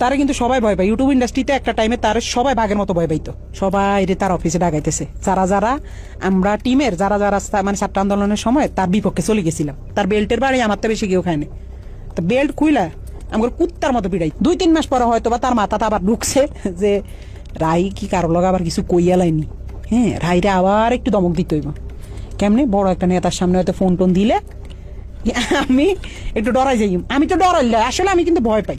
তারা কিন্তু সবাই ভয় পায়। ইউটিউব ইন্ডাস্ট্রিতে একটা টাইমে তার সবাই বাঘের মতো ভয় পাইতো। সবাই রে তার অফিসে ডাকাইতেছে যারা যারা আমরা টিমের যারা যারা মানে ছাত্র আন্দোলনের সময় তার বিপক্ষে চলে গেছিলাম। তার বেল্টের বাড়ি আমার তো বেশি কেউ খায়নি তো বেল্ট খুইলা আমার কুত্তার মতো পিড়াই দুই তিন মাস পরে হয়তো বা তার মাথাটা আবার ঢুকছে যে, রাই, কি কারও লগে আবার কিছু কইয়া লাইনি? হ্যাঁ রাইরে আবার একটু দমক দিতে হইব। কেমনে? বড় একটা নেতার সামনে হয়তো ফোন টোন দিলে, আমি একটু ডরাই যাই আমি তো ডরাইলে আসলে আমি কিন্তু ভয় পাই।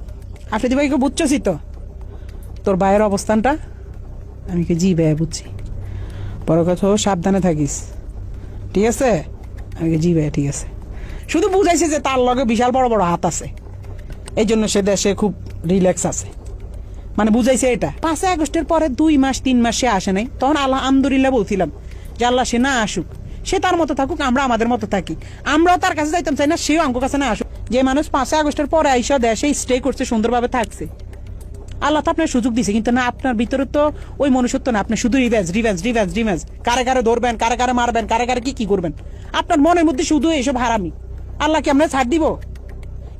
আফ্রিদি ভাইকে বুঝছি তো। তোর ভাইয়ের অবস্থানটা? আমি কি জি ভাইয়া বুঝছি। পরে কথা সাবধানে থাকিস। ঠিক আছে? আমি কি জি ভাইয়া, ঠিক আছে। শুধু বুঝাইছে যে তার লগে বিশাল বড় বড় হাত আছে। এই জন্য সে দেশে খুব রিল্যাক্স আছে। মানে বুঝাইছে এটা। পাঁচই আগস্টের পরে দুই মাস, তিন মাস সে আসে নাই। তখন আল্লাহ আমদুলিল্লাহ বলছিলাম যে আল্লাহ সে না আসুক, সে তার মতো থাকুক, আমরা আমাদের মতো থাকি। আমরাও তার কাছে যাইতাম, চাই না সেও আমার কাছে না আসুক। যে মানুষ পাঁচই আগস্টের পরে আইসা দেশে স্টে করছে, সুন্দরভাবে থাকছে। আল্লাহ তো আপনার সুযোগ দিছে, কিন্তু না, আপনার ভিতরে তো ওই মনুষ্যত্ব না। আপনি শুধু রিভেঞ্জ রিভেঞ্জ রিভেঞ্জ রিভেঞ্জ কারে কারে ধরবেন, কারে কারে মারবেন, কারে কারে কি কি করবেন? আপনার মনের মধ্যে শুধু এইসব হারামি। আল্লাহ কি আমরা ছাড় দিব?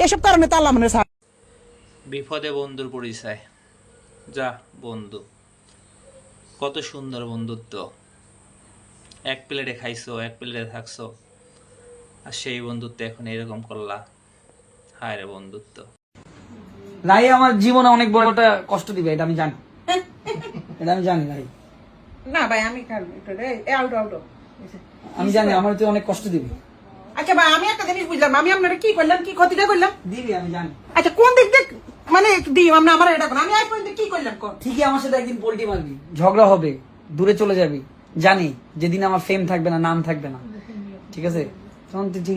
এসব কারণে তো আল্লাহ মানে ছাড় বিপদে বন্ধুর পরিচয়। যা, বন্ধু। কত সুন্দর বন্ধুত্ব। এক প্লেটে খাইছো, এক প্লেটে থাকছো, আর সেই বন্ধুত্ব এখন এরকম করলা। হায় রে বন্ধুত্ব। রাই আমার জীবনে অনেক বড় একটা কষ্ট দিবে এটা আমি জানি। এটা আমি জানি রাই। না ভাই আমি খাব আউট আউট আমি জানি আমার তুই অনেক কষ্ট দিবি। আচ্ছা ভাই আমি একটা জিনিস বুঝলাম। আমি আপনারা কি করলাম কি ক্ষতিটা করলাম? দিবি আমি জানি। আচ্ছা কোন দিক দিয়ে মানে দিই আমরা আমার এটা আমি আজ পর্যন্ত কি করলাম কোন ঠিকই আমার সাথে একদিন পোল্টি মারবি। ঝগড়া হবে দূরে চলে যাবি। জানি যেদিন আমার ফেম থাকবে না নাম থাকবে না। ঠিক আছে? তখন তুই ঠিক